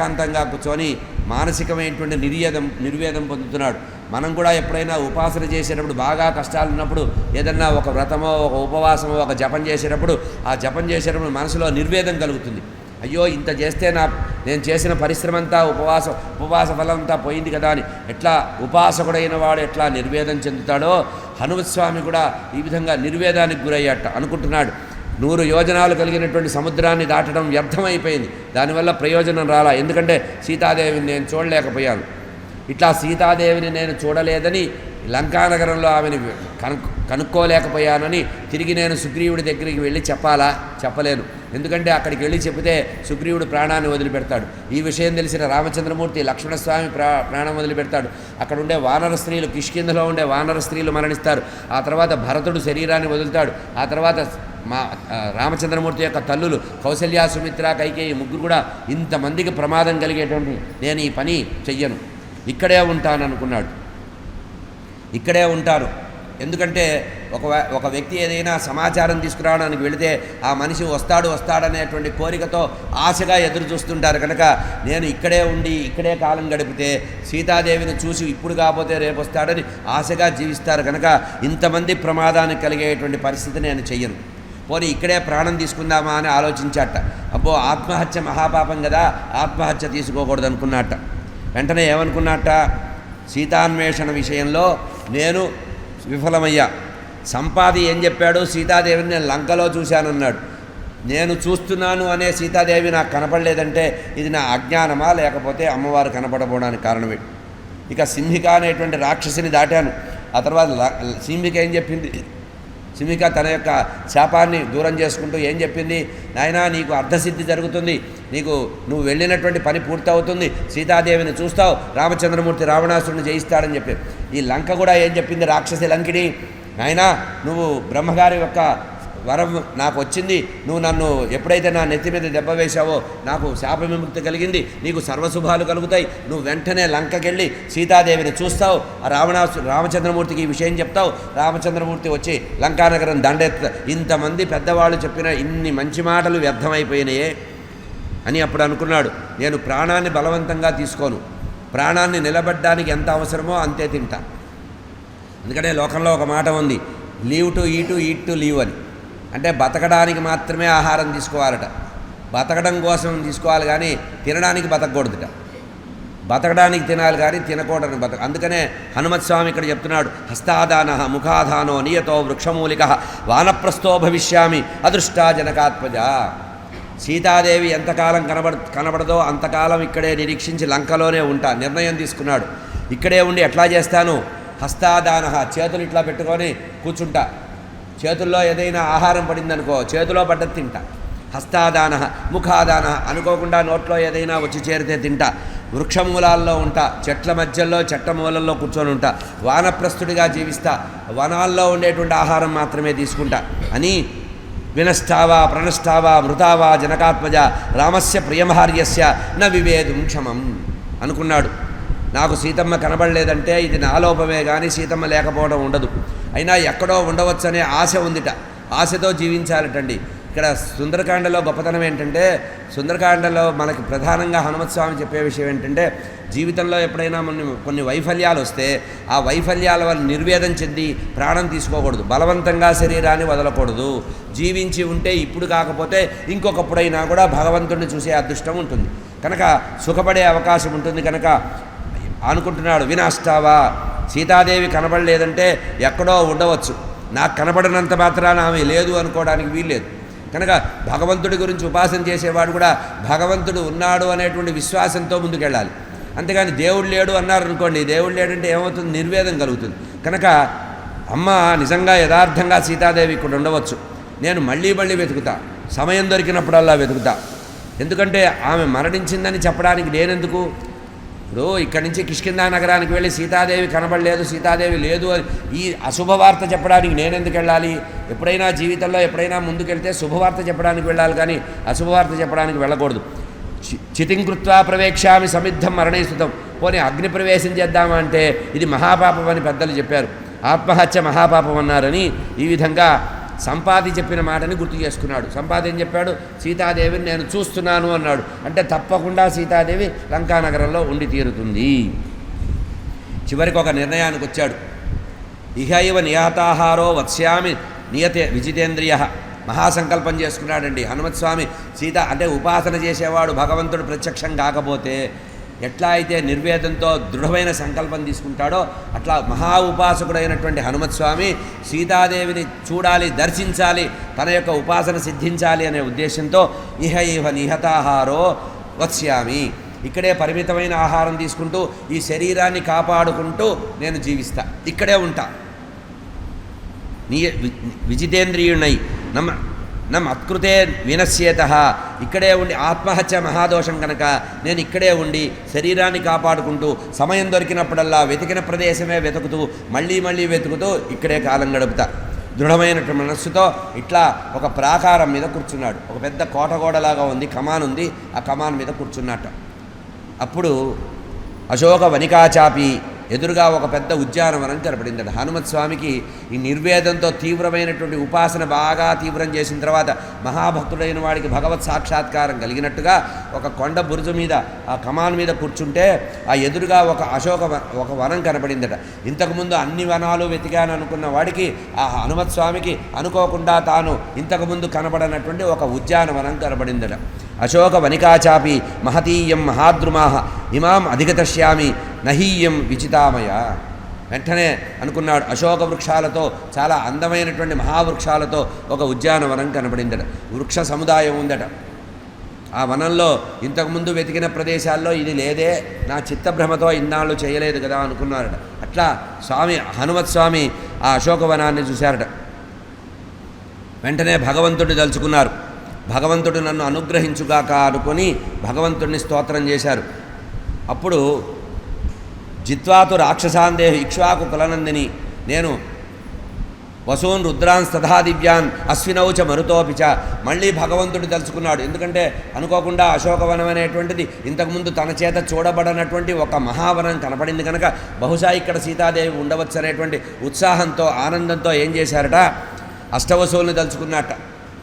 ఏకాంతంగా కూర్చొని మానసికమైనటువంటి నిర్వేదం నిర్వేదం పొందుతున్నాడు. మనం కూడా ఎప్పుడైనా ఉపాసన చేసేటప్పుడు బాగా కష్టాలు ఉన్నప్పుడు ఏదన్నా ఒక వ్రతమో ఒక ఉపవాసమో ఒక జపం చేసేటప్పుడు ఆ జపం చేసేటప్పుడు మనసులో నిర్వేదం కలుగుతుంది. అయ్యో ఇంత చేస్తే నా నేను చేసిన పరిశ్రమ అంతా ఉపవాస ఉపవాస ఫలం అంతా పోయింది కదా అని ఎట్లా ఉపాసకుడైన వాడు ఎట్లా నిర్వేదం చెందుతాడో హనుమస్వామి కూడా ఈ విధంగా నిర్వేదానికి గురయ్యట అనుకుంటున్నాడు. నూరు యోజనాలు కలిగినటువంటి సముద్రాన్ని దాటడం వ్యర్థమైపోయింది. దానివల్ల ప్రయోజనం రాలా. ఎందుకంటే సీతాదేవిని నేను చూడలేకపోయాను. ఇట్లా సీతాదేవిని నేను చూడలేదని లంకానగరంలో ఆమెను కను కనుక్కోలేకపోయానని తిరిగి నేను సుగ్రీవుడి దగ్గరికి వెళ్ళి చెప్పాలా? చెప్పలేను. ఎందుకంటే అక్కడికి వెళ్ళి చెబితే సుగ్రీవుడు ప్రాణాన్ని వదిలిపెడతాడు. ఈ విషయం తెలిసిన రామచంద్రమూర్తి లక్ష్మణస్వామి ప్రా ప్రాణం వదిలిపెడతాడు. అక్కడ ఉండే వానర స్త్రీలు కిష్కిందలో ఉండే వానర స్త్రీలు మరణిస్తారు. ఆ తర్వాత భరతుడు శరీరాన్ని వదులుతాడు. ఆ తర్వాత మా రామచంద్రమూర్తి యొక్క తల్లులు కౌసల్య సుమిత్ర కైకేయి ముగ్గురు కూడా ఇంతమందికి ప్రమాదం కలిగేటువంటి నేను ఈ పని చెయ్యను. ఇక్కడే ఉంటాననుకున్నాడు. ఇక్కడే ఉంటారు. ఎందుకంటే ఒక ఒక వ్యక్తి ఏదైనా సమాచారం తీసుకురావడానికి వెళితే ఆ మనిషి వస్తాడు వస్తాడనేటువంటి కోరికతో ఆశగా ఎదురు చూస్తుంటారు కనుక నేను ఇక్కడే ఉండి ఇక్కడే కాలం గడిపితే సీతాదేవిని చూసి ఇప్పుడు కాకపోతే రేపు వస్తాడని ఆశగా జీవిస్తారు కనుక ఇంతమంది ప్రమాదానికి కలిగేటువంటి పరిస్థితి నేను చెయ్యను. పోనీ ఇక్కడే ప్రాణం తీసుకుందామా అని ఆలోచించాట. అబ్బో ఆత్మహత్య మహాపాపం కదా ఆత్మహత్య తీసుకోకూడదు అనుకున్నట్ట వెంటనే ఏమనుకున్నట్ట సీతాన్వేషణ విషయంలో నేను విఫలమయ్యా. సంపాది ఏం చెప్పాడు? సీతాదేవిని నేను లంకలో చూశానన్నాడు. నేను చూస్తున్నాను అనే సీతాదేవి నాకు కనపడలేదంటే ఇది నా అజ్ఞానమా? లేకపోతే అమ్మవారు కనపడపోవడానికి కారణమే. ఇక సింహిక అనేటువంటి రాక్షసిని దాటాను. ఆ తర్వాత సింహిక ఏం చెప్పింది? సింహిక తన యొక్క శాపాన్ని దూరం చేసుకుంటూ ఏం చెప్పింది? నాయనా నీకు అర్ధసిద్ధి జరుగుతుంది. నీకు నువ్వు వెళ్ళినటువంటి పని పూర్తవుతుంది. సీతాదేవిని చూస్తావు. రామచంద్రమూర్తి రావణాసురుని జయిస్తాడని చెప్పి. ఈ లంక కూడా ఏం చెప్పింది? రాక్షసి లంకిని నాయనా నువ్వు బ్రహ్మగారి యొక్క వరం నాకు వచ్చింది. నువ్వు నన్ను ఎప్పుడైతే నా నెత్తి మీద దెబ్బ వేశావో నాకు శాప విముక్తి కలిగింది. నీకు సర్వశుభాలు కలుగుతాయి. నువ్వు వెంటనే లంకకెళ్ళి సీతాదేవిని చూస్తావు. ఆ రావణాసు రామచంద్రమూర్తికి ఈ విషయం చెప్తావు. రామచంద్రమూర్తి వచ్చి లంకానగరం దండెత్త. ఇంతమంది పెద్దవాళ్ళు చెప్పిన ఇన్ని మంచి మాటలు వ్యర్థమైపోయినాయే అని అప్పుడు అనుకున్నాడు. నేను ప్రాణాన్ని బలవంతంగా తీసుకోను. ప్రాణాన్ని నిలబడ్డానికి ఎంత అవసరమో అంతే తింటా. ఎందుకంటే లోకంలో ఒక మాట ఉంది. Live to eat eat to live అని. అంటే బతకడానికి మాత్రమే ఆహారం తీసుకోవాలట. బతకడం కోసం తీసుకోవాలి కానీ తినడానికి బతకూడదుట బతకడానికి తినాలి కానీ తినకూడదని బతక అందుకనే హనుమత్స్వామి ఇక్కడ చెప్తున్నాడు హస్తాదాన ముఖాధానో నియతో వృక్షమూలిక వానప్రస్థో భవిష్యామి అదృష్టా జనకాత్మజ సీతాదేవి ఎంతకాలం కనబడ కనబడదో అంతకాలం ఇక్కడే నిరీక్షించి లంకలోనే ఉంటా నిర్ణయం తీసుకున్నాడు. ఇక్కడే ఉండి ఎట్లా చేస్తాను? హస్తాదాన చేతులు ఇట్లా పెట్టుకొని కూర్చుంటా. చేతుల్లో ఏదైనా ఆహారం పడిందనుకో చేతిలో పడ్డది తింటా. హస్తాదాన ముఖాదాన అనుకోకుండా నోట్లో ఏదైనా వచ్చి చేరితే తింటా. వృక్షమూలాల్లో ఉంటా చెట్ల మధ్యలో చెట్ట మూలల్లో కూర్చొని ఉంటా. వానప్రస్థుడిగా జీవిస్తా. వనాల్లో ఉండేటువంటి ఆహారం మాత్రమే తీసుకుంటా. అని వినష్టావా ప్రణష్టావా మృతావా జనకాత్మజ రామస్య ప్రియమహార్యస్య న వివేదం క్షమం అనుకున్నాడు. నాకు సీతమ్మ కనబడలేదంటే ఇది నా లోపమే కానీ సీతమ్మ లేకపోవడం ఉండదు. అయినా ఎక్కడో ఉండవచ్చనే ఆశ ఉందిట. ఆశతో జీవించాలటండి. ఇక్కడ సుందరకాండలో గొప్పతనం ఏంటంటే సుందరకాండలో మనకి ప్రధానంగా హనుమత్ స్వామి చెప్పే విషయం ఏంటంటే జీవితంలో ఎప్పుడైనా కొన్ని కొన్ని వైఫల్యాలు వస్తే ఆ వైఫల్యాల వల్ల నిర్వేదం చెంది ప్రాణం తీసుకోకూడదు. బలవంతంగా శరీరాన్ని వదలకూడదు. జీవించి ఉంటే ఇప్పుడు కాకపోతే ఇంకొకప్పుడైనా కూడా భగవంతుడిని చూసే అదృష్టం ఉంటుంది. కనుక సుఖపడే అవకాశం ఉంటుంది. కనుక అనుకుంటున్నాడు వినాష్టావా? సీతాదేవి కనబడలేదంటే ఎక్కడో ఉండవచ్చు. నాకు కనబడినంత మాత్రాన ఆమె లేదు అనుకోవడానికి వీల్లేదు. కనుక భగవంతుడి గురించి ఉపాసన చేసేవాడు కూడా భగవంతుడు ఉన్నాడు అనేటువంటి విశ్వాసంతో ముందుకెళ్ళాలి. అంతేగాని దేవుడు లేడు అన్నారు అనుకోండి దేవుడు లేడంటే ఏమవుతుంది? నిర్వేదం కలుగుతుంది. కనుక అమ్మ నిజంగా యథార్థంగా సీతాదేవి ఇక్కడ ఉండవచ్చు. నేను మళ్ళీ మళ్ళీ వెతుకుతా. సమయం దొరికినప్పుడల్లా వెతుకుతా. ఎందుకంటే ఆమె మరణించిందని చెప్పడానికి నేనెందుకు? ఇప్పుడు ఇక్కడి నుంచి కిష్కిందా నగరానికి వెళ్ళి సీతాదేవి కనబడలేదు సీతాదేవి లేదు అని ఈ అశుభవార్త చెప్పడానికి నేనెందుకు వెళ్ళాలి? ఎప్పుడైనా జీవితంలో ఎప్పుడైనా ముందుకెళ్తే శుభవార్త చెప్పడానికి వెళ్ళాలి కానీ అశుభవార్త చెప్పడానికి వెళ్ళకూడదు. చి- కృత్వా ప్రవేక్షామి సమిద్ధం మరణేస్తుతం. పోనీ అగ్ని ప్రవేశం చేద్దామా అంటే ఇది మహాపాపం అని పెద్దలు చెప్పారు. ఆత్మహత్య మహాపాపం అన్నారని ఈ విధంగా సంపాది చెప్పిన మాటని గుర్తు చేసుకున్నాడు. సంపాది ఏం చెప్పాడు? సీతాదేవిని నేను చూస్తున్నాను అన్నాడు. అంటే తప్పకుండా సీతాదేవి లంకానగరంలో ఉండి తీరుతుంది. చివరికి ఒక నిర్ణయానికి వచ్చాడు. ఇహ ఇవ నియతాహారో వత్స్యామి నియతే విజితేంద్రియ. మహాసంకల్పం చేసుకున్నాడండి. హనుమత్స్వామి సీత అంటే ఉపాసన చేసేవాడు భగవంతుడు ప్రత్యక్షం కాకపోతే ఎట్లా అయితే నిర్వేదంతో దృఢమైన సంకల్పం తీసుకుంటాడో అట్లా మహా ఉపాసకుడైనటువంటి హనుమత్స్వామి సీతాదేవిని చూడాలి దర్శించాలి తన యొక్క ఉపాసన సిద్ధించాలి అనే ఉద్దేశంతో ఇహ ఇహ నిహతాహారో వత్స్యామి. ఇక్కడే పరిమితమైన ఆహారం తీసుకుంటూ ఈ శరీరాన్ని కాపాడుకుంటూ నేను జీవిస్తా. ఇక్కడే ఉంటా. నీ వి- విజితేంద్రియుణ్ణై. నమ్మ నమ్ అత్కృతే వినశ్యేత. ఇక్కడే ఉండి ఆత్మహత్య మహాదోషం కనుక నేను ఇక్కడే ఉండి శరీరాన్ని కాపాడుకుంటూ సమయం దొరికినప్పుడల్లా వెతికిన ప్రదేశమే వెతుకుతూ మళ్ళీ మళ్ళీ వెతుకుతూ ఇక్కడే కాలం గడుపుతా. దృఢమైనటువంటి మనస్సుతో ఇట్లా ఒక ప్రాకారం మీద కూర్చున్నాడు. ఒక పెద్ద కోటగోడలాగా ఉంది కమాన్ ఉంది ఆ కమాన్ మీద కూర్చున్నట్ట. అప్పుడు అశోక వనికాచాపి ఎదురుగా ఒక పెద్ద ఉద్యానవనం కనపడిందట హనుమత్ స్వామికి ఈ నిర్వేదంతో తీవ్రమైనటువంటి ఉపాసన బాగా తీవ్రం చేసిన తర్వాత మహాభక్తుడైన వాడికి భగవత్ సాక్షాత్కారం కలిగినట్టుగా ఒక కొండ బురుజు మీద ఆ కమాన్ మీద కూర్చుంటే ఆ ఎదురుగా ఒక అశోక ఒక వనం కనపడిందట. ఇంతకుముందు అన్ని వనాలు వెతికాను అనుకున్న వాడికి ఆ హనుమత్ స్వామికి అనుకోకుండా తాను ఇంతకుముందు కనబడనటువంటి ఒక ఉద్యానవనం కనబడిందట అశోక వనికాచాపి మహతీయం మహాద్రుమాహ ఇమాం అధిగతశ్యామి నహీయం విచితామయ. వెంటనే అనుకున్నాడు అశోక వృక్షాలతో చాలా అందమైనటువంటి మహావృక్షాలతో ఒక ఉద్యానవనం కనబడిందట. వృక్ష సముదాయం ఉందట. ఆ వనంలో ఇంతకుముందు వెతికిన ప్రదేశాల్లో ఇది లేదే నా చిత్తభ్రమతో ఇన్నాళ్ళు చేయలేదు కదా అనుకున్నారట. అట్లా స్వామి హనుమత్ స్వామి ఆ అశోకవనాన్ని చూశారట. వెంటనే భగవంతుడిని తలుచుకున్నారు. భగవంతుడు నన్ను అనుగ్రహించుగాక అనుకొని భగవంతుడిని స్తోత్రం చేశారు. అప్పుడు జిత్వాతు రాక్షసాందేహ ఇక్ష్వాకు కులనందిని నేను వసూన్ రుద్రాన్ సదా దివ్యాన్ అశ్వినౌచ మరుతోపిచ మళ్ళీ భగవంతుడు తలుచుకున్నాడు ఎందుకంటే అనుకోకుండా అశోకవనం అనేటువంటిది ఇంతకుముందు తన చేత చూడబడనటువంటి ఒక మహావనం కనపడింది కనుక బహుశా ఇక్కడ సీతాదేవి ఉండవచ్చు అనేటువంటి ఉత్సాహంతో ఆనందంతో ఏం చేశారట? అష్టవసువుల్ని తలుచుకున్నట్ట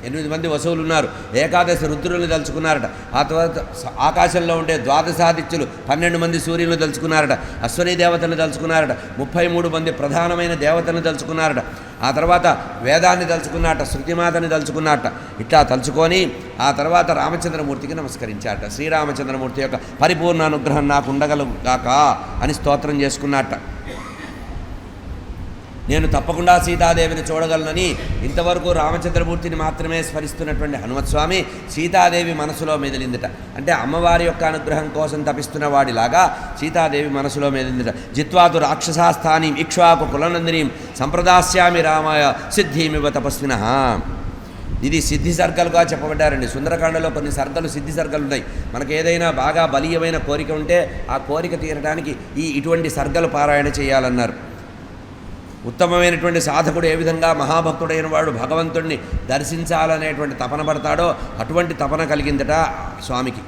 ఎనిమిది మంది వసువులు ఉన్నారు. ఏకాదశి రుద్రులను తలుచుకున్నారట. ఆ తర్వాత ఆకాశంలో ఉండే ద్వాదశాదిత్యులు పన్నెండు మంది సూర్యులను తలుచుకున్నారట. అశ్వనీ దేవతలను తలుచుకున్నారట. ముప్పై మూడు మంది ప్రధానమైన దేవతలను తలుచుకున్నారట. ఆ తర్వాత వేదాన్ని తలుచుకున్నారట శృతిమాతని తలుచుకున్నారట. ఇట్లా తలుచుకొని ఆ తర్వాత రామచంద్రమూర్తికి నమస్కరించాట శ్రీరామచంద్రమూర్తి యొక్క పరిపూర్ణ అనుగ్రహం నాకు ఉండగలుగాక అని స్తోత్రం చేసుకున్నట్ట నేను తప్పకుండా సీతాదేవిని చూడగలనని ఇంతవరకు రామచంద్రమూర్తిని మాత్రమే స్మరిస్తున్నటువంటి హనుమత్స్వామి సీతాదేవి మనసులో మెదిలిందిట. అంటే అమ్మవారి యొక్క అనుగ్రహం కోసం తపిస్తున్న వాడిలాగా సీతాదేవి మనసులో మెదిలిందిట. జిత్వాతు రాక్షసాస్థాని ఇక్ష్వాకు కులనందినీం సంప్రదాస్యామి రామాయ సిద్ధిమివ తపస్విన. ఇది సిద్ధి సర్గలుగా చెప్పబడ్డారండి. సుందరకాండలో కొన్ని సర్గలు సిద్ధి సర్గలు ఉన్నాయి మనకు ఏదైనా బాగా బలీయమైన కోరిక ఉంటే ఆ కోరిక తీరడానికి ఈ ఇటువంటి సర్గలు పారాయణ చేయాలన్నారు. ఉత్తమమైనటువంటి సాధకుడు ఏ విధంగా మహాభక్తుడైన వాడు భగవంతుణ్ణి దర్శించాలనేటువంటి తపన పడతాడో అటువంటి తపన కలిగిందట స్వామికి.